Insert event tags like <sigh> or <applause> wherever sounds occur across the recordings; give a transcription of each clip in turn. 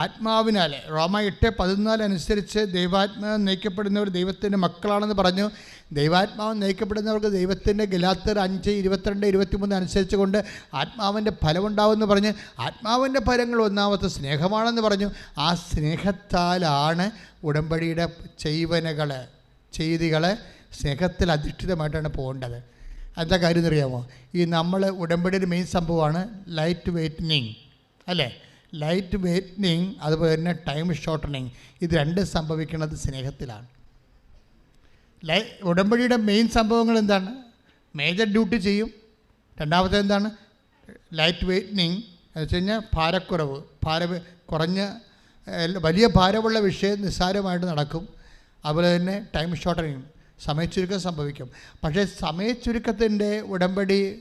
ആത്മാവിനാൽ റോമ എട്ട് പതിനാല് അനുസരിച്ച് ദൈവാത്മാവ് നയിക്കപ്പെടുന്നവർ ദൈവത്തിന്റെ മക്കളാണെന്ന് പറഞ്ഞു. ദൈവാത്മാവ് നയിക്കപ്പെടുന്നവർക്ക് ദൈവത്തിന്റെ ഗലാത്തർ അഞ്ച് ഇരുപത്തിരണ്ട് ഇരുപത്തിമൂന്ന് അനുസരിച്ച് കൊണ്ട് ആത്മാവിന്റെ ഫലമുണ്ടാവുമെന്ന് പറഞ്ഞ് ആത്മാവിന്റെ ഫലങ്ങൾ ഒന്നാമത്തെ സ്നേഹമാണെന്ന് പറഞ്ഞു. ആ സ്നേഹത്താലാണ് ഉടമ്പടിയുടെ ചെയ്വനകൾ ചെയ്തികൾ സ്നേഹത്തിൽ അധിഷ്ഠിതമായിട്ടാണ് പോകേണ്ടത്. എന്താ കാര്യം എന്നറിയാമോ ഈ നമ്മൾ ഉടമ്പടിയുടെ മെയിൻ സംഭവമാണ് ലൈറ്റ് വെയ്റ്റനിങ് അല്ലേ? ലൈറ്റ് വെയ്റ്റ്നിങ് അതുപോലെ തന്നെ ടൈം ഷോർട്ടനിങ് ഇത് രണ്ടും സംഭവിക്കുന്നത് സ്നേഹത്തിലാണ്. ലൈ ഉടമ്പടിയുടെ മെയിൻ സംഭവങ്ങൾ എന്താണ്? മേജർ ഡ്യൂട്ടി ചെയ്യും. രണ്ടാമത്തെ എന്താണ്? ലൈറ്റ് വെയ്റ്റ്നിങ് എന്ന് വെച്ച് കഴിഞ്ഞാൽ ഭാരക്കുറവ്. ഭാര കുറഞ്ഞ വലിയ ഭാരമുള്ള വിഷയം നിസ്സാരമായിട്ട് നടക്കും. അതുപോലെ തന്നെ ടൈം ഷോർട്ടനിങ് സമയച്ചുരുക്കം സംഭവിക്കും. പക്ഷേ സമയച്ചുരുക്കത്തിന്റെ ഉടമ്പടി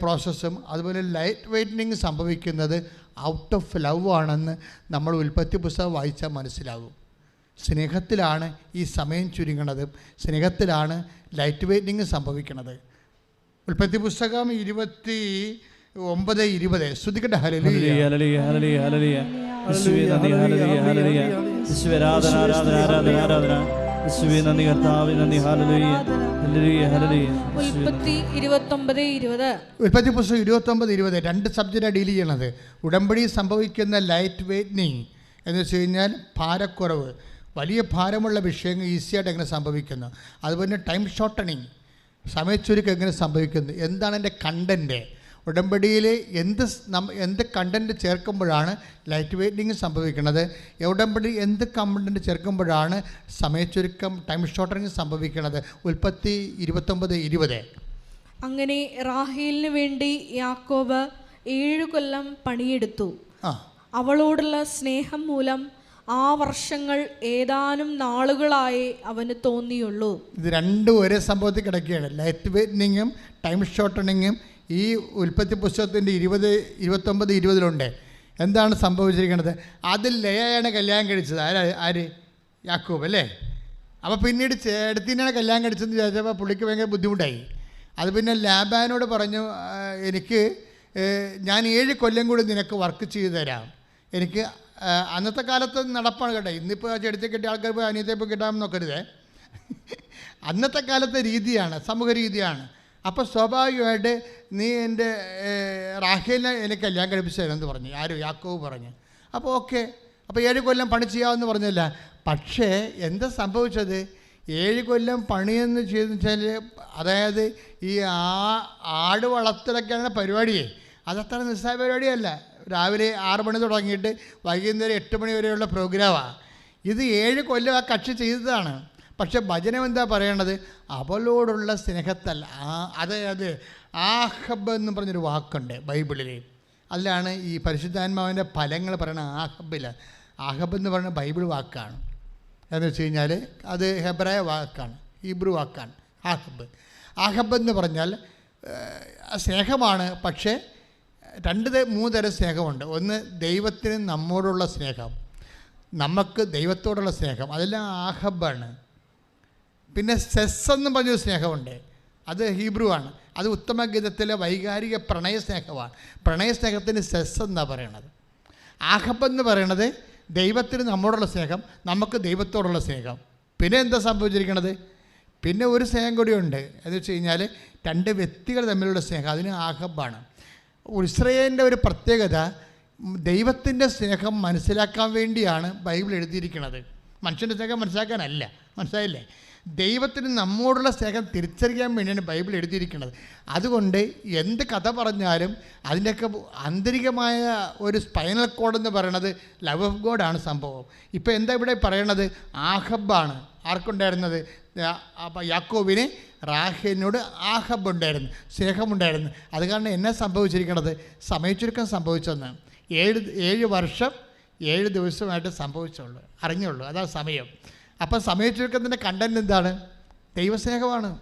പ്രോസസ്സും അതുപോലെ ലൈറ്റ് വെയ്റ്റ്നിങ് സംഭവിക്കുന്നത് ഔട്ട് ഓഫ് ലവ് ആണെന്ന് നമ്മൾ ഉൽപ്പത്തി പുസ്തകം വായിച്ചാൽ മനസ്സിലാകും സ്നേഹത്തിലാണ് ഈ സമയം ചുരുങ്ങണത് സ്നേഹത്തിലാണ് ലൈറ്റ് വെയ്റ്റിങ് സംഭവിക്കുന്നത് ഉൽപ്പത്തി പുസ്തകം ഇരുപത്തി ഒമ്പത് ഇരുപത് ശ്രുതിക്കട്ടെ ഹലലി ഹല്ലേലൂയ, ഹല്ലേലൂയ, ഹല്ലേലൂയ. യേശുവേ നന്ദി, ഹല്ലേലൂയ, ഹല്ലേലൂയ. യേശുവേ ആരാധന, ആരാധന, ആരാധന, ആരാധന. യേശുവേ നന്ദി, കർത്താവേ നന്ദി, ഹല്ലേലൂയ. Hallelujah, hallelujah. ഉൽപ്പത്തി ഇരുപത്തൊമ്പത് ഇരുപത്. ഉൽപ്പത്തി പുസ്തകം ഇരുപത്തൊമ്പത് ഇരുപത് രണ്ട് സബ്ജക്റ്റാണ് ഡീൽ ചെയ്യണത്. ഉടമ്പടി സംഭവിക്കുന്ന ലൈറ്റ് വെയ്റ്റ്നിങ് എന്ന് വെച്ച് കഴിഞ്ഞാൽ ഭാരക്കുറവ്. വലിയ ഭാരമുള്ള വിഷയങ്ങൾ ഈസിയായിട്ട് എങ്ങനെ സംഭവിക്കുന്നു? അതുപോലെ ടൈം ഷോർട്ടണിങ് സമയച്ചുരുക്കം എങ്ങനെ സംഭവിക്കുന്നു? എന്താണ് എന്റെ കണ്ടന്റ് ഉടമ്പടിയിൽ എന്ത് എന്ത് കണ്ടന്റ് ചേർക്കുമ്പോഴാണ് ലൈറ്റ് വെയ്റ്റിങ് സംഭവിക്കുന്നത്? ഉടമ്പടി എന്ത് കണ്ടന്റ് ചേർക്കുമ്പോഴാണ് സമയച്ചുരുക്കം ടൈം ഷോർട്ടറിങ് സംഭവിക്കുന്നത്? ഉൽപ്പത്തി ഇരുപത്തൊമ്പത് ഇരുപത്. അങ്ങനെ റാഹേലിന് വേണ്ടി യാക്കോബ് ഏഴ് കൊല്ലം പണിയെടുത്തു. അവളോടുള്ള സ്നേഹം മൂലം ആ വർഷങ്ങൾ ഏതാനും നാളുകളായി അവന് തോന്നിയുള്ളൂ. ഇത് രണ്ടും ഒരേ സംഭവത്തിൽ കിടക്കുകയാണ്. ലൈറ്റ് വെയ്റ്റനിങ്ങും ടൈം ഷോർട്ടണിങ്ങും ഈ ഉൽപ്പത്തി പുസ്തകത്തിന്റെ ഇരുപത് ഇരുപത്തൊമ്പത് ഇരുപതിലുണ്ട്. എന്താണ് സംഭവിച്ചിരിക്കുന്നത്? അതിൽ ലയയാണ് കല്യാണം കഴിച്ചത്. ആരാ ആര്? യാക്കൂബ് അല്ലേ? അപ്പോൾ പിന്നീട് ചേട്ടത്തിനാണ് കല്യാണം കഴിച്ചതെന്ന് ചോദിച്ചപ്പോൾ പുള്ളിക്ക് ഭയങ്കര ബുദ്ധിമുട്ടായി. അത് പിന്നെ ലാബാനോട് പറഞ്ഞു എനിക്ക് ഞാൻ ഏഴ് കൊല്ലം കൂടി നിനക്ക് വർക്ക് ചെയ്തു തരാം. എനിക്ക് അന്നത്തെ കാലത്ത് നടപ്പാണ് കേട്ടോ. ഇന്നിപ്പോൾ ചെടുത്ത് കിട്ടിയ ആൾക്കാർ പോയി അനിയത്തെ പോയി കിട്ടാമെന്ന് നോക്കരുതേ. <laughs> അന്നത്തെ കാലത്തെ രീതിയാണ് സമൂഹ രീതിയാണ്. അപ്പോൾ സ്വാഭാവികമായിട്ട് നീ എന്റെ റാഹേലിനെ എനിക്ക് കല്യാണം കഴിപ്പിച്ചു തരുമെന്ന് പറഞ്ഞു. ആരും? യാക്കോവ് പറഞ്ഞു. അപ്പോൾ ഓക്കെ. അപ്പോൾ ഏഴ് കൊല്ലം പണി ചെയ്യാമെന്ന് പറഞ്ഞില്ല പക്ഷേ എന്താ സംഭവിച്ചത്? ഏഴ് കൊല്ലം പണിയെന്ന് ചെയ്തെന്ന് വെച്ചാൽ അതായത് ഈ ആ ആട് വളർത്തലൊക്കെയാണ് പരിപാടിയെ. അതത്ര നിസ്സാര പരിപാടിയല്ല. രാവിലെ ആറ് മണി തുടങ്ങിയിട്ട് വൈകുന്നേരം എട്ട് മണി വരെയുള്ള പ്രോഗ്രാമാണ് ഇത് ഏഴ് കൊല്ലം ആ കക്ഷി ചെയ്തതാണ്. പക്ഷെ ഭജനം എന്താ പറയണത് അവളോടുള്ള സ്നേഹത്തല്ല. ആ അത് ആഹബ് എന്ന് പറഞ്ഞൊരു വാക്കുണ്ട് ബൈബിളിൽ അതിലാണ് ഈ പരിശുദ്ധാത്മാവിന്റെ ഫലങ്ങൾ പറയുന്ന ആഹബിൽ. ആഹബ് എന്ന് പറയുന്ന ബൈബിൾ വാക്കാണ്. എന്ന് വെച്ച് കഴിഞ്ഞാൽ അത് ഹെബ്രായ വാക്കാണ് ഹീബ്രു വാക്കാണ് ആഹബ്. ആഹബ് എന്ന് പറഞ്ഞാൽ സ്നേഹമാണ് പക്ഷേ രണ്ട് മൂന്ന് തരം സ്നേഹമുണ്ട്. ഒന്ന് ദൈവത്തിന് നമ്മോടുള്ള സ്നേഹം നമുക്ക് ദൈവത്തോടുള്ള സ്നേഹം. അതെല്ലാം ആഹബാണ്. പിന്നെ സെസ് എന്ന് പറഞ്ഞൊരു സ്നേഹമുണ്ട്. അത് ഹീബ്രു ആണ് അത് ഉത്തമഗീതത്തിലെ വൈകാരിക പ്രണയസ്നേഹമാണ്. സ്നേഹമാണ് പ്രണയ സ്നേഹത്തിന് സെസ് എന്നാണ് പറയണത്. ആഹബ് എന്ന് പറയണത് ദൈവത്തിന് നമ്മോടുള്ള സ്നേഹം നമുക്ക് ദൈവത്തോടുള്ള സ്നേഹം. പിന്നെ എന്താ സംഭവിച്ചിരിക്കണത്? പിന്നെ ഒരു സ്നേഹം കൂടിയുണ്ട്. എന്ന് വെച്ച് കഴിഞ്ഞാൽ രണ്ട് വ്യക്തികൾ തമ്മിലുള്ള സ്നേഹം അതിന് ആഹബാണ്. ഇസ്രയേലിന്റെ ഒരു പ്രത്യേകത ദൈവത്തിന്റെ സ്നേഹം മനസ്സിലാക്കാൻ വേണ്ടിയാണ് ബൈബിൾ എഴുതിയിരിക്കുന്നത് മനുഷ്യന്റെ സ്നേഹം മനസ്സിലാക്കാനല്ല. മനസ്സിലായില്ലേ? ദൈവത്തിന് നമ്മോടുള്ള സ്നേഹം തിരിച്ചറിയാൻ വേണ്ടിയാണ് ബൈബിൾ എഴുതിയിരിക്കുന്നത്. അതുകൊണ്ട് എന്ത് കഥ പറഞ്ഞാലും അതിന്റെയൊക്കെ ആന്തരികമായ ഒരു സ്പൈനൽ കോഡ് എന്ന് പറയണത് ലവ് ഓഫ് ഗോഡാണ് സംഭവം. ഇപ്പോൾ എന്താ ഇവിടെ പറയണത്? ആഹബാണ്. ആർക്കുണ്ടായിരുന്നത്? യാക്കോബിന് റാഹേലിനോട് ആഹബുണ്ടായിരുന്നു സ്നേഹമുണ്ടായിരുന്നു. അത് കാരണം എന്നെ സംഭവിച്ചിരിക്കണത്? സമയച്ചുരുക്കം സംഭവിച്ചതെന്ന് ഏഴ് ഏഴ് വർഷം ഏഴ് ദിവസമായിട്ട് സംഭവിച്ചുള്ളൂ അറിഞ്ഞുള്ളൂ. അതാ സമയം. അപ്പം സമയച്ചുരുക്കത്തിന്റെ കണ്ടന്റ് എന്താണ്? ദൈവസ്നേഹമാണ്.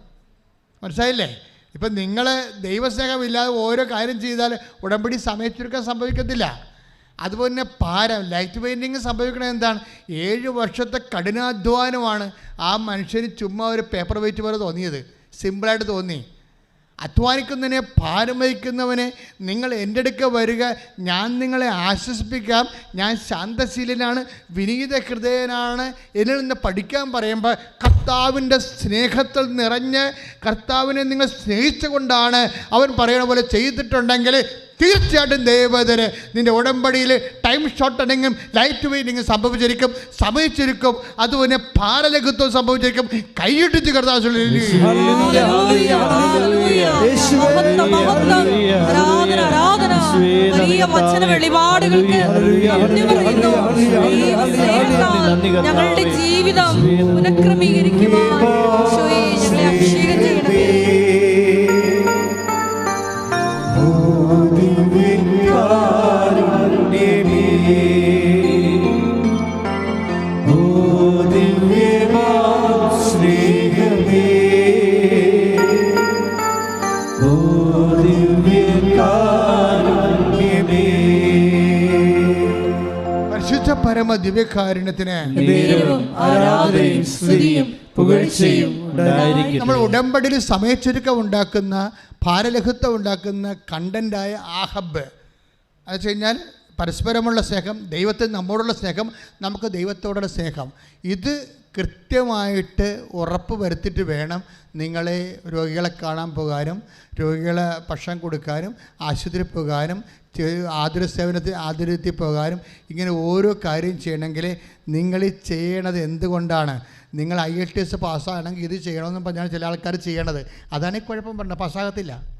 മനസ്സിലായില്ലേ? ഇപ്പം നിങ്ങൾ ദൈവസ്നേഹമില്ലാതെ ഓരോ കാര്യം ചെയ്താൽ ഉടമ്പടി സമയച്ചുരുക്കം സംഭവിക്കത്തില്ല. അതുപോലെ തന്നെ പാരം ലൈറ്റ് പെയിന്റിങ് സംഭവിക്കണത് എന്താണ്? ഏഴ് വർഷത്തെ കഠിനാധ്വാനമാണ് ആ മനുഷ്യന് ചുമ്മാ ഒരു പേപ്പർ വെയിറ്റ് പോലെ തോന്നിയത്. സിമ്പിളായിട്ട് തോന്നി. അധ്വാനിക്കുന്നതിനെ ഭാരം വഹിക്കുന്നവനെ നിങ്ങൾ എന്റെ അടുക്ക വരിക ഞാൻ നിങ്ങളെ ആശ്വസിപ്പിക്കാം ഞാൻ ശാന്തശീലനാണ് വിനീത ഹൃദയനാണ് എന്നിൽ നിന്ന് പഠിക്കാൻ പറയുമ്പോൾ കർത്താവിന്റെ സ്നേഹത്തിൽ നിറഞ്ഞ് കർത്താവിനെ നിങ്ങൾ സ്നേഹിച്ചുകൊണ്ടാണ് അവൻ പറയുന്ന പോലെ ചെയ്തിട്ടുണ്ടെങ്കിൽ തീർച്ചയായിട്ടും ദേവതന് നിന്റെ ഉടമ്പടിയിൽ ടൈം ഷോർട്ടണിങ്ങും ലൈറ്റ് വെയിറ്റിങ്ങും സംഭവിച്ചിരിക്കും സമയിച്ചിരിക്കും അതുപോലെ ഭാരലഘുത്വം സംഭവിച്ചിരിക്കും. കൈയിട്ട് കർത്താവ് ഞങ്ങളുടെ ജീവിതം ഹല്ലേലൂയ. ദിവ്യകാരുണ്യത്തിന്. നമ്മൾ ഉടമ്പടിയിൽ സമയച്ചുരുക്കം ഉണ്ടാക്കുന്ന ഭാരലഘുത്വം ഉണ്ടാക്കുന്ന കണ്ടന്റായ ആഹബ് അത് വെച്ച് കഴിഞ്ഞാൽ പരസ്പരമുള്ള സ്നേഹം ദൈവത്തിന് നമ്മോടുള്ള സ്നേഹം നമുക്ക് ദൈവത്തോടുള്ള സ്നേഹം. ഇത് കൃത്യമായിട്ട് ഉറപ്പ് വരുത്തിയിട്ട് വേണം നിങ്ങളെ രോഗികളെ കാണാൻ പോകാനും രോഗികളെ ഭക്ഷണം കൊടുക്കാനും ആശുപത്രി പോകാനും ആതുര സേവനത്തിൽ ആതുരത്തിൽ പോകാനും ഇങ്ങനെ ഓരോ കാര്യം ചെയ്യണമെങ്കിൽ നിങ്ങൾ ചെയ്യണത് എന്തുകൊണ്ടാണ്? നിങ്ങൾ ഐ എൽ ടി എസ് പാസ്സാണെങ്കിൽ ഇത് ചെയ്യണമെന്ന് പറഞ്ഞാണ് ചില ആൾക്കാർ ചെയ്യണത്. അതാണ് കുഴപ്പം പറഞ്ഞത്. പാസ്സാകത്തില്ല.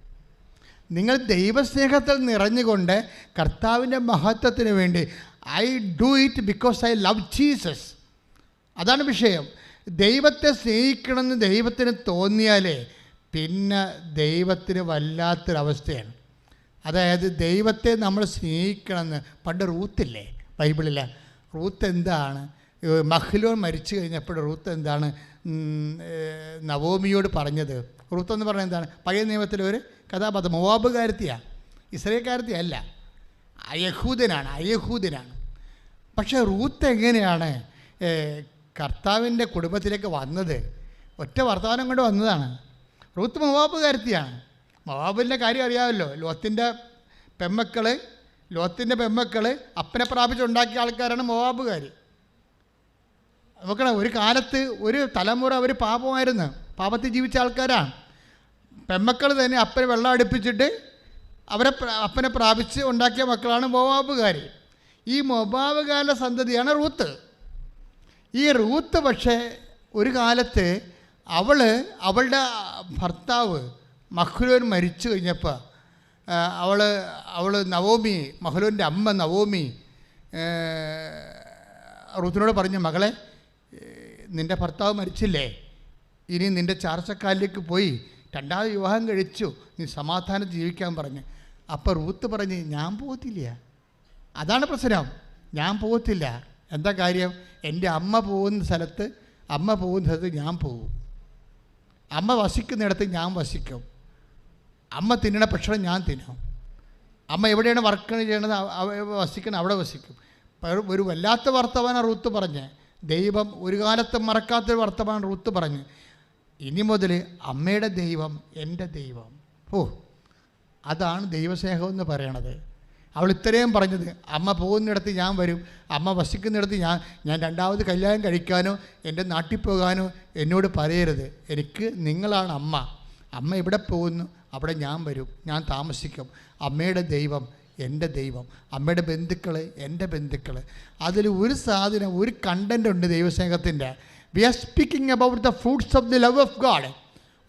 നിങ്ങൾ ദൈവസ്നേഹത്തിൽ നിറഞ്ഞുകൊണ്ട് കർത്താവിന്റെ മഹത്വത്തിന് വേണ്ടി I do it because I love Jesus. അതാണ് വിഷയം. ദൈവത്തെ സ്നേഹിക്കണമെന്ന് ദൈവത്തിന് തോന്നിയാലേ പിന്നെ ദൈവത്തിന് വല്ലാത്തൊരവസ്ഥയാണ്. അതായത് ദൈവത്തെ നമ്മൾ സ്നേഹിക്കണമെന്ന് പണ്ട് റൂത്തില്ലേ ബൈബിളിൽ റൂത്ത് എന്താണ്? മഹ്ലോൻ മരിച്ചു കഴിഞ്ഞപ്പോൾ റൂത്ത് എന്താണ്? നവോമിയോട് പറഞ്ഞത്. റൂത്ത് എന്ന് പറഞ്ഞാൽ എന്താണ്? പഴയ നിയമത്തിലെ ഒരു കഥാപാത്രം മൊവാബുകാരത്തിയാണ് ഇസ്രയേൽക്കാരത്തി അല്ല. അയഹൂദനാണ് അയഹൂദനാണ് പക്ഷേ റൂത്ത് എങ്ങനെയാണ് കർത്താവിന്റെ കുടുംബത്തിലേക്ക് വന്നത്? ഒറ്റ വർത്തമാനം കൊണ്ട് വന്നതാണ്. റൂത്ത് മൊവാബുകാരത്തിയാണ്. മൊവാബിന്റെ കാര്യം അറിയാമല്ലോ. ലോത്തിന്റെ പെമ്മക്കൾ ലോത്തിന്റെ പെമ്മക്കൾ അപ്പനെ പ്രാപിച്ചുണ്ടാക്കിയ ആൾക്കാരാണ് മൊവാബുകാർ നോക്കണം ഒരു കാലത്ത് ഒരു തലമുറ അവർ പാപമായിരുന്നു. പാപത്തിൽ ജീവിച്ച ആൾക്കാരാണ്. പെമ്മക്കൾ തന്നെ അപ്പനെ വെള്ളം അടുപ്പിച്ചിട്ട് അവരെ അപ്പനെ പ്രാപിച്ച് ഉണ്ടാക്കിയ മക്കളാണ് മൊബാബുകാർ ഈ മൊബാബുകാരുടെ സന്തതിയാണ് റൂത്ത്. ഈ റൂത്ത് പക്ഷേ ഒരു കാലത്ത് അവൾ അവളുടെ ഭർത്താവ് മഹ്ലോൻ മരിച്ചു കഴിഞ്ഞപ്പോൾ അവൾ അവൾ നവോമി മഹ്ലോന്റെ അമ്മ നവോമി റൂത്തിനോട് പറഞ്ഞു മകളെ നിന്റെ ഭർത്താവ് മരിച്ചില്ലേ? ഇനി നിന്റെ ചാർച്ചക്കാലിലേക്ക് പോയി രണ്ടാമത് വിവാഹം കഴിച്ചു. നീ സമാധാനത്ത് ജീവിക്കാൻ പറഞ്ഞു. അപ്പോൾ റൂത്ത് പറഞ്ഞ് ഞാൻ പോകത്തില്ല. അതാണ് പ്രശ്നം. ഞാൻ പോകത്തില്ല. എന്താ കാര്യം? എന്റെ അമ്മ പോകുന്ന സ്ഥലത്ത് അമ്മ പോകുന്ന സ്ഥലത്ത് ഞാൻ പോകും. അമ്മ വസിക്കുന്നിടത്ത് ഞാൻ വസിക്കും. അമ്മ തിന്നണ ഭക്ഷണം ഞാൻ തിന്നും. അമ്മ എവിടെയാണ് വർക്ക് ചെയ്യണത്? വസിക്കണം അവിടെ വസിക്കും. ഒരു വല്ലാത്ത വർത്തമാനം റൂത്ത് പറഞ്ഞ്. ദൈവം ഒരു കാലത്തും മറക്കാത്തൊരു വർത്തമാനം റൂത്ത് പറഞ്ഞ്. ഇനി മുതൽ അമ്മയുടെ ദൈവം എന്റെ ദൈവം. ഓ അതാണ് ദൈവസ്നേഹം എന്ന് പറയണത്. അവൾ ഇത്രയും പറഞ്ഞത് അമ്മ പോകുന്നിടത്ത് ഞാൻ വരും അമ്മ വസിക്കുന്നിടത്ത് ഞാൻ ഞാൻ രണ്ടാമത് കല്യാണം കഴിക്കാനോ എന്റെ നാട്ടിൽ പോകാനോ എന്നോട് പറയരുത്. എനിക്ക് നിങ്ങളാണ് അമ്മ. അമ്മ ഇവിടെ പോകുന്നു അവിടെ ഞാൻ വരും ഞാൻ താമസിക്കും. അമ്മയുടെ ദൈവം എന്റെ ദൈവം അമ്മയുടെ ബന്ധുക്കൾ എന്റെ ബന്ധുക്കൾ അതിൽ ഒരു സാധനം ഒരു കണ്ടന്റ് ഉണ്ട് ദൈവസ്നേഹത്തിന്റെ. We are speaking about the fruits of the love of God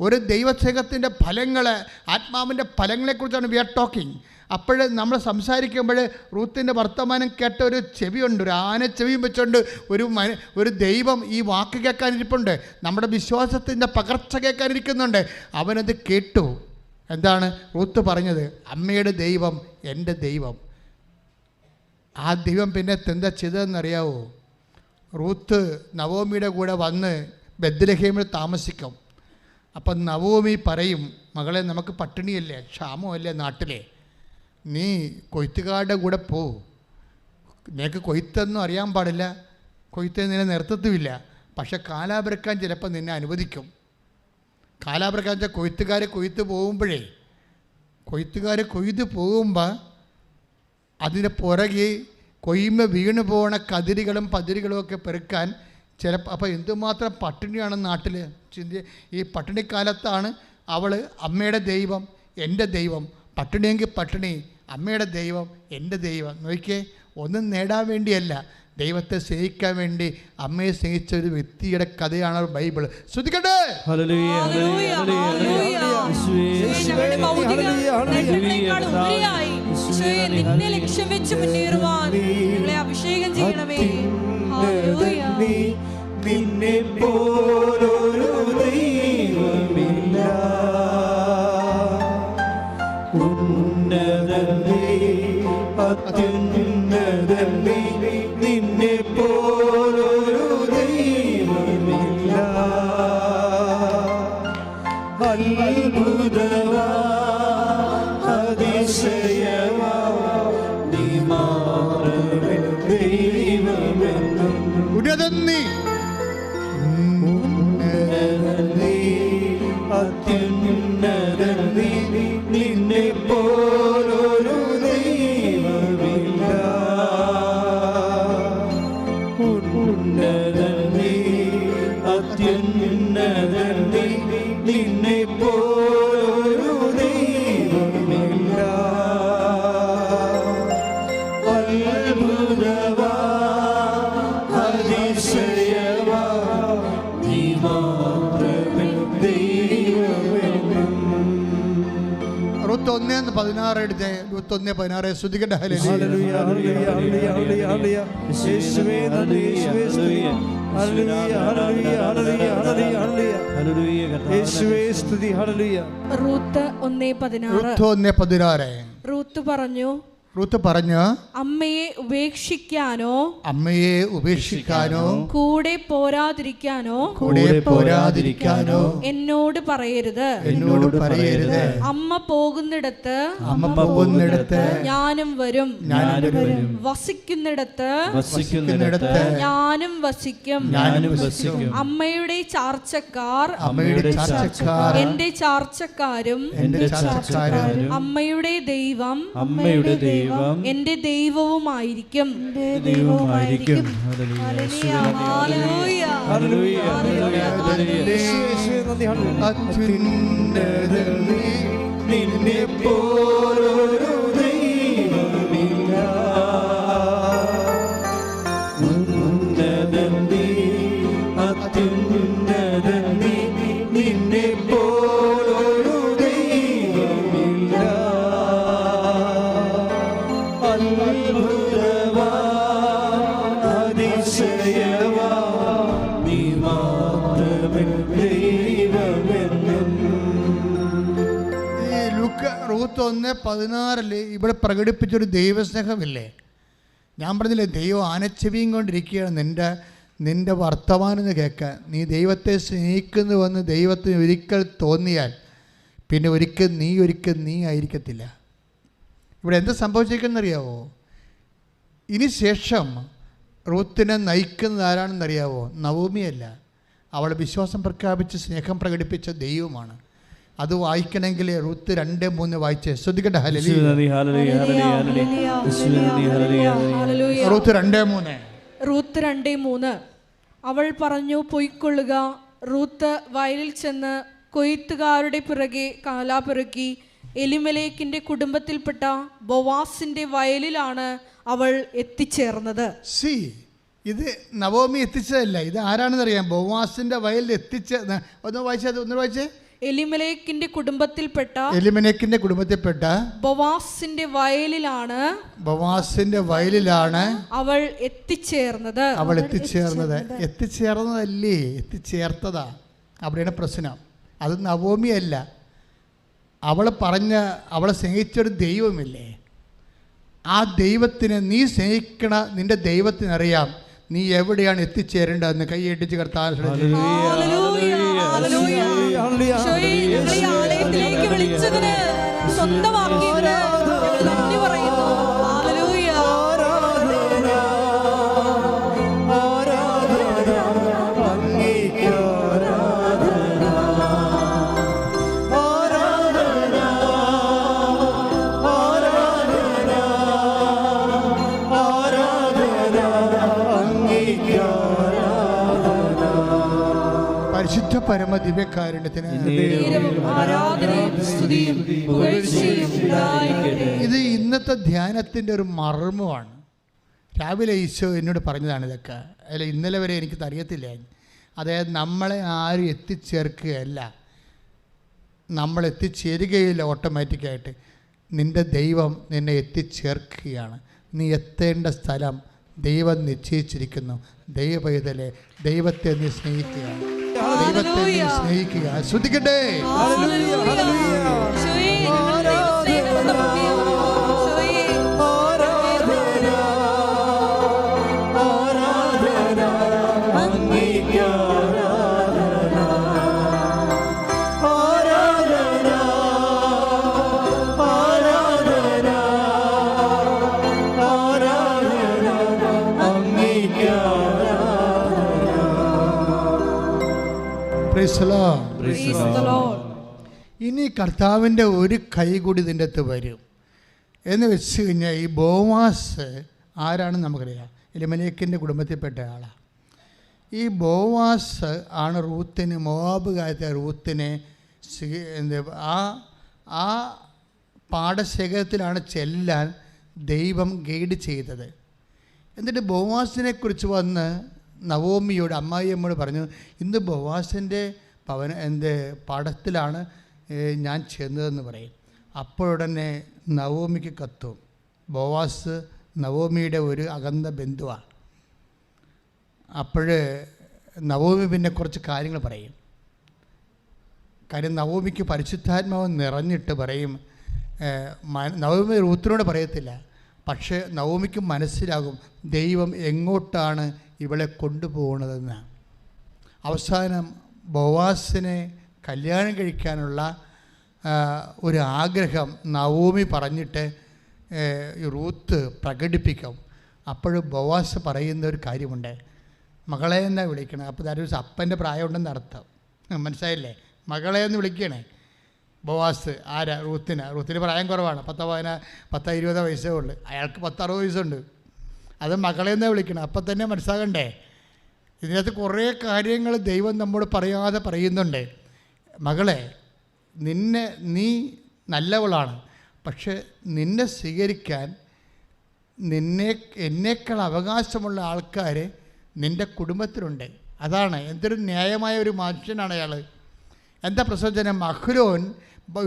ഒരു ദൈവസ്നേഹത്തിന്റെ ഫലങ്ങൾ ആത്മാവിന്റെ ഫലങ്ങളെക്കുറിച്ചാണ് വി ആർ ടോക്കിംഗ് അപ്പോൾ നമ്മൾ സംസാരിക്കുമ്പോൾ റൂത്തിന്റെ വർത്തമാനം കേട്ട ഒരു ചെവിയുണ്ട് ഒരു ആന ചെവിയും വെച്ചുകൊണ്ട് ഒരു മന ഒരു ദൈവം ഈ വാക്ക് കേൾക്കാനിരിപ്പുണ്ട്. നമ്മുടെ വിശ്വാസത്തിന്റെ പകർച്ച കേൾക്കാനിരിക്കുന്നുണ്ട്. അവനത് കേട്ടു. എന്താണ് റൂത്ത് പറഞ്ഞത്? അമ്മയുടെ ദൈവം എന്റെ ദൈവം. ആ ദൈവം പിന്നെ എന്താ ചെയ്തതെന്നറിയാവോ? റൂത്ത് നവോമിയുടെ കൂടെ വന്ന് ബദ്രഹേമിൽ താമസിക്കും. അപ്പം നവോമി പറയും മകളെ നമുക്ക് പട്ടിണിയല്ലേ ക്ഷാമമല്ലേ നാട്ടിലെ? നീ കൊയ്ത്തുകാരുടെ കൂടെ പോ. നിനക്ക് കൊയ്ത്തൊന്നും അറിയാൻ പാടില്ല കൊയ്ത്ത് നിന്നെ നിർത്തത്തുമില്ല. പക്ഷെ കാലാപുരക്കാൻ ചിലപ്പോൾ നിന്നെ അനുവദിക്കും. കാലാപ്രകാശ കൊയ്ത്തുകാർ കൊയ്ത്ത് പോകുമ്പോഴേ കൊയ്ത്തുകാർ കൊയ്ത് പോകുമ്പോൾ അതിന്റെ പുറകെ കൊയ്മ വീണു പോണ കതിരുകളും പതിരുകളും ഒക്കെ പെറുക്കാൻ ചില അപ്പോൾ എന്തുമാത്രം പട്ടിണിയാണ് നാട്ടിൽ ചിന്തി ഈ പട്ടിണിക്കാലത്താണ് അവൾ അമ്മയുടെ ദൈവം എന്റെ ദൈവം. പട്ടിണിയെങ്കിൽ പട്ടിണി അമ്മയുടെ ദൈവം എന്റെ ദൈവം. നോക്കിയേ ഒന്നും നേടാൻ വേണ്ടിയല്ല. ദൈവത്തെ സ്നേഹിക്കാൻ വേണ്ടി അമ്മയെ സ്നേഹിച്ച ഒരു വ്യക്തിയുടെ കഥയാണ് ബൈബിൾ ശ്രദ്ധിക്കട്ടെ? ഹല്ലേലൂയ ഹല്ലേലൂയ ഹല്ലേലൂയ ഈശോയെ നിന്നെ ലക്ഷ്യം വെച്ച് മുന്നേറുവാൻ നിങ്ങളെ അഭിഷേകം ചെയ്യണമേ. നിന്നെ പോലൊരു നിന്നെ യേശുവേ സ്തുതി. ഹല്ലേലൂയ റൂത്ത് പതിനാറ്. ഒന്ന് പതിനാറ്. റൂത്ത് പറഞ്ഞു റൂത്ത് പറഞ്ഞു അമ്മയെ ഉപേക്ഷിക്കാനോ അമ്മയെ ഉപേക്ഷിക്കാനോ കൂടെ പോരാതിരിക്കാനോ കൂടെ പോരാതിരിക്കാനോ എന്നോട് പറയരുത്. എന്നോട് പറയരുത്. അമ്മ പോകുന്നിടത്ത് അമ്മ പോകുന്നിടത്ത് ഞാനും വരും. ഞാനും വരും. വസിക്കുന്നിടത്ത് വസിക്കുന്നിടത്ത് ഞാനും വസിക്കും. ഞാനും വസിക്കും. അമ്മയുടെ ചാർച്ചക്കാർ അമ്മയുടെ ചാർച്ചക്കാർ എന്റെ ചാർച്ചക്കാരും എന്റെ ചാർച്ചക്കാരും അമ്മയുടെ ദൈവം അമ്മയുടെ ദൈവം എന്റെ ദൈവവുമായിരിക്കും. ദൈവമായിരിക്കും ഹല്ലേലൂയ. ഹല്ലേലൂയ. ഹല്ലേലൂയ. പതിനാറിൽ ഇവിടെ പ്രകടിപ്പിച്ചൊരു ദൈവസ്നേഹമില്ലേ? ഞാൻ പറഞ്ഞില്ലേ ദൈവം ആനച്ചെവിയും കൊണ്ടിരിക്കുകയാണ്. നിന്റെ നിന്റെ വർത്തമാനം എന്ന് കേൾക്കാൻ. നീ ദൈവത്തെ സ്നേഹിക്കുന്നുവെന്ന് ദൈവത്തിന് ഒരിക്കൽ തോന്നിയാൽ പിന്നെ ഒരിക്കൽ നീ ഒരിക്കൽ നീ ആയിരിക്കത്തില്ല. ഇവിടെ എന്ത് സംഭവിച്ചിരിക്കുന്നറിയാവോ ഇനി ശേഷം റൂത്തിനെ നയിക്കുന്നത് ആരാണെന്നറിയാവോ? നവോമിയല്ല. അവൾ വിശ്വാസം പ്രഖ്യാപിച്ച് സ്നേഹം പ്രകടിപ്പിച്ച ദൈവമാണ്. അത് വായിക്കണമെങ്കിൽ റൂത്ത് രണ്ട് മൂന്ന് വായിച്ച് ശ്രദ്ധിക്കട്ടെ. റൂത്ത് രണ്ട് മൂന്ന്. റൂത്ത് രണ്ടേ മൂന്ന്. അവൾ പറഞ്ഞു പൊയ്ക്കൊള്ളുക. റൂത്ത് വയലിൽ ചെന്ന് കൊയ്ത്തുകാരുടെ പിറകെ കാലാപിറക്കി എലിമലേക്കിന്റെ കുടുംബത്തിൽപ്പെട്ട ബൊവാസിന്റെ വയലിലാണ് അവൾ എത്തിച്ചേർന്നത്. സി ഇത് നവോമി എത്തിച്ചതല്ല. ഇത് ആരാണെന്ന് അറിയാം ബൊവാസിന്റെ വയലിൽ എത്തിച്ച ഒന്ന് വായിച്ചത് ഒന്ന് വായിച്ചേ. എലിമലേക്കിന്റെ കുടുംബത്തിൽപ്പെട്ട എലിമലേക്കിന്റെ കുടുംബത്തിൽപ്പെട്ട ബവാസിന്റെ വയലിലാണ് ബവാസിന്റെ വയലിലാണ് അവൾ എത്തിച്ചേർന്നത്. അവൾ എത്തിച്ചേർന്നത്. എത്തിച്ചേർന്നതല്ലേ? എത്തിച്ചേർത്തതാ. അവിടെയാണ് പ്രശ്നം. അത് നവോമിയല്ല അവൾ പറഞ്ഞ അവളെ സ്നേഹിച്ചൊരു ദൈവമില്ലേ? ആ ദൈവത്തിന് നീ സ്നേഹിക്കണ നിന്റെ ദൈവത്തിനറിയാം. നീ എവിടെയാണ് എത്തിച്ചേരേണ്ടതെന്ന് കൈയടിച്ച് കർത്താൻ. ഈശോയെ, ഞങ്ങളെ ആലയത്തിലേക്ക് വിളിച്ചതിന് സ്വന്തമാക്കിയതിന് പരിശുദ്ധ പരമ ആരാധനയും സ്തുതിയും പുകഴ്ചയും ഉണ്ടായിരിക്കട്ടെ. ഇത് ഇന്നത്തെ ധ്യാനത്തിന്റെ ഒരു മർമ്മമാണ്. രാവിലെ ഈശോ എന്നോട് പറഞ്ഞതാണ് ഇതൊക്കെ. അല്ല ഇന്നലെ വരെ എനിക്ക് അറിയത്തില്ല. അതായത് നമ്മളെ ആരും എത്തിച്ചേർക്കുകയല്ല. നമ്മൾ എത്തിച്ചേരുകയില്ല ഓട്ടോമാറ്റിക്കായിട്ട്. നിന്റെ ദൈവം നിന്നെ എത്തിച്ചേർക്കുകയാണ്. നീ എത്തേണ്ട സ്ഥലം ദൈവം നിശ്ചയിച്ചിരിക്കുന്നു. ദൈവപൈതലെ ദൈവത്തെ നീ സ്നേഹിക്കുക ദൈവത്തെ സ്നേഹിക്കുക. ശ്രദ്ധിക്കട്ടെ. ഇനി കർത്താവിന്റെ ഒരു കൈ കൂടി ഇതിന്റെ അകത്ത് വരും. എന്ന് വെച്ച് കഴിഞ്ഞാൽ ഈ ബോവാസ് ആരാണെന്ന് നമുക്കറിയാം. എലിമലേക്കിന്റെ കുടുംബത്തിൽപ്പെട്ട ആളാണ് ഈ ബോവാസ് ആണ് റൂത്തിന് മോബ് കാലത്തെ റൂത്തിനെ എന്താ ആ ആ പാടശേഖരത്തിലാണ് ചെല്ലാൻ ദൈവം ഗൈഡ് ചെയ്തത്. എന്നിട്ട് ബോവാസിനെ കുറിച്ച് വന്ന് നവോമിയോട് അമ്മായിയമ്മയോട് പറഞ്ഞു ഇന്ന് ബവാസിന്റെ പവന എന്റെ പാടത്തിലാണ് ഞാൻ ചെന്നതെന്ന് പറയും. അപ്പോഴുടനെ നവോമിക്ക് കത്തും ബോവാസ് നവോമിയുടെ ഒരു അകന്ന ബന്ധുവാണ് അപ്പോൾ നവോമി പിന്നെ കുറച്ച് കാര്യങ്ങൾ പറയും. കാര്യം നവോമിക്ക് പരിശുദ്ധാത്മാവ് നിറഞ്ഞിട്ട് പറയും നവോമി റൂത്തിനോട് പറയത്തില്ല പക്ഷേ നവോമിക്ക് മനസ്സിലാകും ദൈവം എങ്ങോട്ടാണ് ഇവളെ കൊണ്ടുപോകണതെന്ന്. അവസാനം ബോവാസിനെ കല്യാണം കഴിക്കാനുള്ള ഒരു ആഗ്രഹം നവോമി പറഞ്ഞിട്ട് റൂത്ത് പ്രകടിപ്പിക്കും. അപ്പോൾ ബോവാസ് പറയുന്ന ഒരു കാര്യമുണ്ട്. മകളെ എന്നാ വിളിക്കണേ? അപ്പോൾ ദാറ്റ് അപ്പന്റെ പ്രായമുണ്ടെന്ന് അർത്ഥം. മനസ്സിലായില്ലേ? മകളെ എന്ന് വിളിക്കണേ. ബോവാസ് ആരാ? റൂത്തിന്? റൂത്തിന് പ്രായം കുറവാണ്. പത്ത് പതിനാ പത്ത് ഇരുപതോ വയസ്സേ ഉള്ളൂ. അയാൾക്ക് പത്തറുപത് വയസ്സുണ്ട്. അത് മകളെ എന്നാ വിളിക്കണം? അപ്പം തന്നെ മനസ്സാകണ്ടേ ഇതിനകത്ത് കുറേ കാര്യങ്ങൾ ദൈവം നമ്മോട് പറയാതെ പറയുന്നുണ്ട്. മകളെ നിന്നെ നീ നല്ലവളാണ്. പക്ഷെ നിന്നെ സ്വീകരിക്കാൻ നിന്നെ എന്നേക്കാൾ അവകാശമുള്ള ആൾക്കാർ നിന്റെ കുടുംബത്തിലുണ്ട്. അതാണ്. എന്തൊരു ന്യായമായ ഒരു മനുഷ്യനാണ് അയാൾ എന്താ പ്രസവജനം മഹ്ലോൻ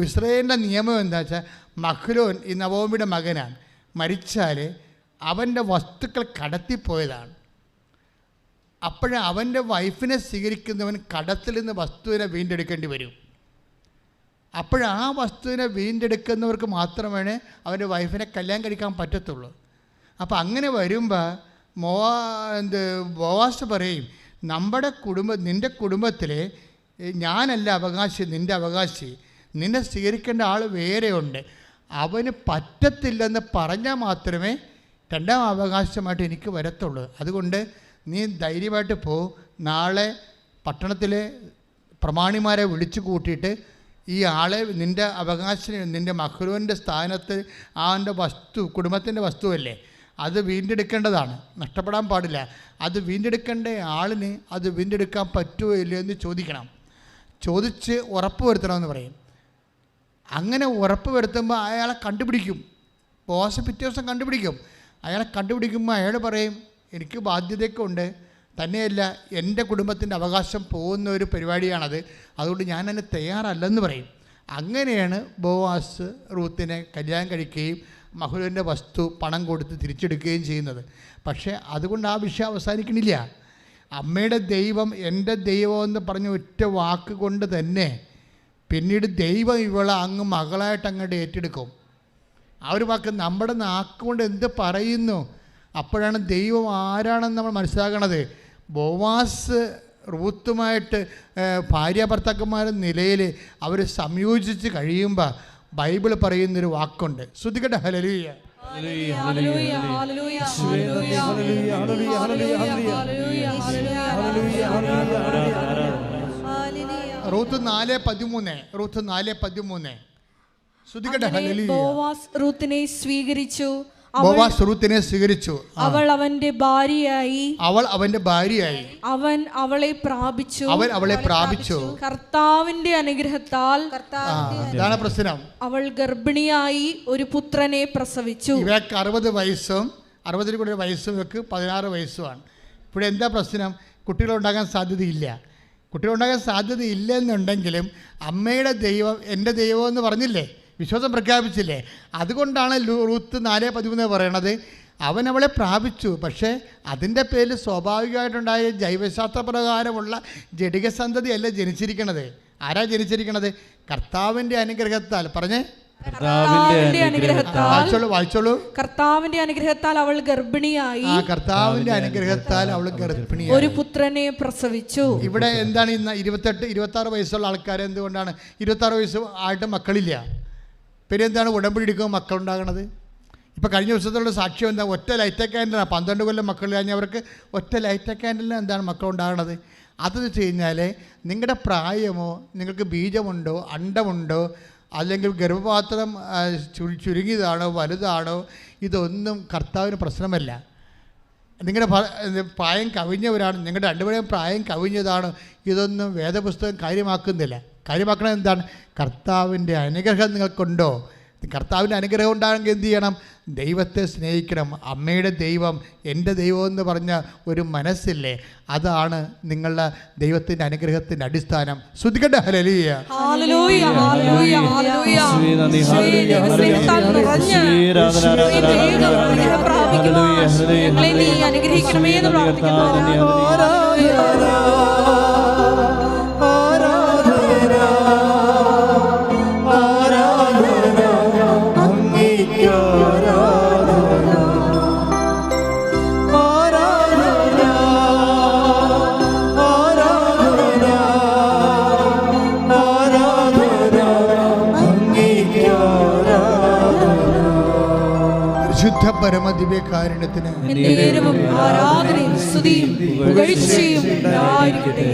ഇസ്രയേലിന്റെ നിയമം എന്താ വെച്ചാൽ മഹ്ലോൻ ഈ നവോമിയുടെ മകനാണ്. മരിച്ചാൽ അവന്റെ വസ്തുക്കൾ കടത്തിപ്പോയതാണ്. അപ്പോഴേ അവന്റെ വൈഫിനെ സ്വീകരിക്കുന്നവൻ കടത്തിൽ നിന്ന് വസ്തുവിനെ വീണ്ടെടുക്കേണ്ടി വരും. അപ്പോൾ ആ വസ്തുവിനെ വീണ്ടെടുക്കുന്നവർക്ക് മാത്രമേ അവന്റെ വൈഫിനെ കല്യാണം കഴിക്കാൻ പറ്റത്തുള്ളൂ. അപ്പോൾ അങ്ങനെ വരുമ്പോൾ മോ എന്ത് ബോവാസ് പറയും നമ്മുടെ കുടുംബ നിന്റെ കുടുംബത്തിലെ ഞാനല്ല അവകാശി നിന്റെ അവകാശി. നിന്നെ സ്വീകരിക്കേണ്ട ആൾ വേറെയുണ്ട്. അവന് പറ്റത്തില്ലെന്ന് പറഞ്ഞാൽ മാത്രമേ രണ്ടാം അവകാശമായിട്ട് എനിക്ക് വരത്തുള്ളൂ. അതുകൊണ്ട് നീ ധൈര്യമായിട്ട് പോ. നാളെ പട്ടണത്തിലെ പ്രമാണിമാരെ വിളിച്ചു കൂട്ടിയിട്ട് ഈ ആളെ നിന്റെ അവകാശം നിന്റെ മഹ്റൂവിന്റെ സ്ഥാനത്ത് ആന്റെ വസ്തു കുടുംബത്തിന്റെ വസ്തുവല്ലേ അത് വീണ്ടെടുക്കേണ്ടതാണ്. നഷ്ടപ്പെടാൻ പാടില്ല. അത് വീണ്ടെടുക്കേണ്ട ആളിന് അത് വീണ്ടെടുക്കാൻ പറ്റുമോ ഇല്ലയോ എന്ന് ചോദിക്കണം. ചോദിച്ച് ഉറപ്പ് വരുത്തണമെന്ന് പറയും. അങ്ങനെ ഉറപ്പ് വരുത്തുമ്പോൾ അയാളെ കണ്ടുപിടിക്കും. ബോസ് പിറ്റേ ദിവസം കണ്ടുപിടിക്കും. അയാളെ കണ്ടുപിടിക്കുമ്പോൾ അയാൾ പറയും എനിക്ക് ബാധ്യതയൊക്കെ ഉണ്ട് തന്നെയല്ല എന്റെ കുടുംബത്തിന്റെ അവകാശം പോകുന്ന ഒരു പരിപാടിയാണത്. അതുകൊണ്ട് ഞാൻ അതിന് തയ്യാറല്ലെന്ന് പറയും. അങ്ങനെയാണ് ബോവാസ് റൂത്തിനെ കല്യാണം കഴിക്കുകയും മഹുലിന്റെ വസ്തു പണം കൊടുത്ത് തിരിച്ചെടുക്കുകയും ചെയ്യുന്നത്. പക്ഷേ അതുകൊണ്ട് ആ വിഷയം അവസാനിക്കണില്ല. അമ്മയുടെ ദൈവം എന്റെ ദൈവം എന്ന് പറഞ്ഞ ഒറ്റ വാക്ക് കൊണ്ട് തന്നെ പിന്നീട് ദൈവം ഇവളെ അങ്ങ് മകളായിട്ട് അങ്ങോട്ട് ഏറ്റെടുക്കും. ആ ഒരു വാക്ക് നമ്മുടെ നാക്കുകൊണ്ട് എന്ത് പറയുന്നു? അപ്പോഴാണ് ദൈവം ആരാണെന്ന് നമ്മൾ മനസ്സിലാക്കണത്. ബോവാസ് റൂത്തുമായിട്ട് ഭാര്യ ഭർത്താക്കന്മാരുടെ നിലയിൽ അവർ സംയോജിച്ച് കഴിയുമ്പോൾ ബൈബിൾ പറയുന്നൊരു വാക്കുണ്ട്. ശ്രദ്ധിക്കട്ടെ hallelujah hallelujah, hallelujah, hallelujah, hallelujah, hallelujah, hallelujah, hallelujah, hallelujah. Hallelujah, hallelujah, hallelujah. Ruth നാല് പതിമൂന്ന് റൂത്ത് നാല് പതിമൂന്ന്. ബോവാസ് റൂത്തിനെ സ്വീകരിച്ചു. ബോവാസ് റൂത്തിനെ സ്വീകരിച്ചു. അവൾ അവന്റെ ഭാര്യയായി. അവൾ അവന്റെ ഭാര്യയായി. അവൻ അവളെ പ്രാപിച്ചു. അവൻ അവളെ പ്രാപിച്ചു. കർത്താവിന്റെ അനുഗ്രഹത്താൽ ഇതാണ് പ്രശ്നം. അവൾ ഗർഭിണിയായി ഒരു പുത്രനെ പ്രസവിച്ചു. ഇവർക്ക് അറുപത് വയസ്സും അറുപതിൽ കൂടി വയസ്സും ഇവർക്ക് പതിനാറ് വയസ്സുമാണ്. ഇവിടെ എന്താ പ്രശ്നം? കുട്ടികളുണ്ടാകാൻ സാധ്യതയില്ല. കുട്ടികളുണ്ടാകാൻ സാധ്യതയില്ല എന്നുണ്ടെങ്കിലും അമ്മയുടെ ദൈവം എന്റെ ദൈവം എന്ന് പറഞ്ഞില്ലേ? വിശ്വാസം പ്രഖ്യാപിച്ചില്ലേ? അതുകൊണ്ടാണ് ലൂത്ത് റൂത്ത് നാല് പതിമൂന്ന് പറയണത്. അവൻ അവളെ പ്രാപിച്ചു. പക്ഷേ അതിന്റെ പേരിൽ സ്വാഭാവികമായിട്ടുണ്ടായ ജൈവശാസ്ത്ര പ്രകാരമുള്ള ജടിക സന്തതിയല്ല ജനിച്ചിരിക്കണത്. ആരാ ജനിച്ചിരിക്കണത്? കർത്താവിന്റെ അനുഗ്രഹത്താൽ. പറഞ്ഞേ. കർത്താവിന്റെ അനുഗ്രഹത്താൽ. കർത്താവിന്റെ അനുഗ്രഹത്താൽ അവൾ ഗർഭിണിയായി. ആ കർത്താവിന്റെ അനുഗ്രഹത്താൽ അവൾ ഗർഭിണിയായി. ഒരു പുത്രനെ പ്രസവിച്ചു. ഇവിടെ എന്താണ് ഇന്ന് ഇരുപത്തെട്ട് ഇരുപത്തി ആറ് വയസ്സുള്ള ആൾക്കാർ എന്തുകൊണ്ടാണ് ഇരുപത്തി ആറ് വയസ്സ് ആയിട്ട് മക്കളില്ല. പിന്നെ എന്താണ് ഉടമ്പടി എടുക്കുമ്പോൾ മക്കളുണ്ടാകണത്? ഇപ്പോൾ കഴിഞ്ഞ ദിവസത്തുള്ള സാക്ഷ്യം എന്താ? ഒറ്റ ലൈറ്റ് ക്യാൻഡിലാണ് പന്ത്രണ്ട് കൊല്ലം മക്കൾ കഴിഞ്ഞവർക്ക് ഒറ്റ ലൈറ്റ് ക്യാൻഡിലിന് എന്താണ് മക്കളുണ്ടാകണത്? അതെന്ന് വെച്ച് കഴിഞ്ഞാൽ നിങ്ങളുടെ പ്രായമോ നിങ്ങൾക്ക് ബീജമുണ്ടോ അണ്ടമുണ്ടോ അല്ലെങ്കിൽ ഗർഭപാത്രം ചുരുങ്ങിയതാണോ വലുതാണോ ഇതൊന്നും കർത്താവിന് പ്രശ്നമല്ല. നിങ്ങളുടെ പ്രായം കവിഞ്ഞവരാണ്. നിങ്ങളുടെ രണ്ടുപേരെയും പ്രായം കവിഞ്ഞതാണോ. ഇതൊന്നും വേദപുസ്തകം കാര്യമാക്കുന്നില്ല. കാര്യമാക്കണത് എന്താണ്? കർത്താവിന്റെ അനുഗ്രഹം നിങ്ങൾക്കുണ്ടോ? കർത്താവിന്റെ അനുഗ്രഹം ഉണ്ടാകണമെങ്കിൽ എന്ത് ചെയ്യണം? ദൈവത്തെ സ്നേഹിക്കണം. അമ്മയുടെ ദൈവം എന്റെ ദൈവം എന്ന് പറഞ്ഞ ഒരു മനസ്സില്ലേ? അതാണ് നിങ്ങളുടെ ദൈവത്തിന്റെ അനുഗ്രഹത്തിന്റെ അടിസ്ഥാനം. ശ്രദ്ധിക്കട്ടെ? Hallelujah hallelujah, hallelujah, hallelujah. പരമദിവ്യകാരുണ്യത്തിന് കാരുണ്യത്തിന് ആരാധനയും സ്തുതിയും പുകഴ്ചയും ഉണ്ടായിരിക്കട്ടെ.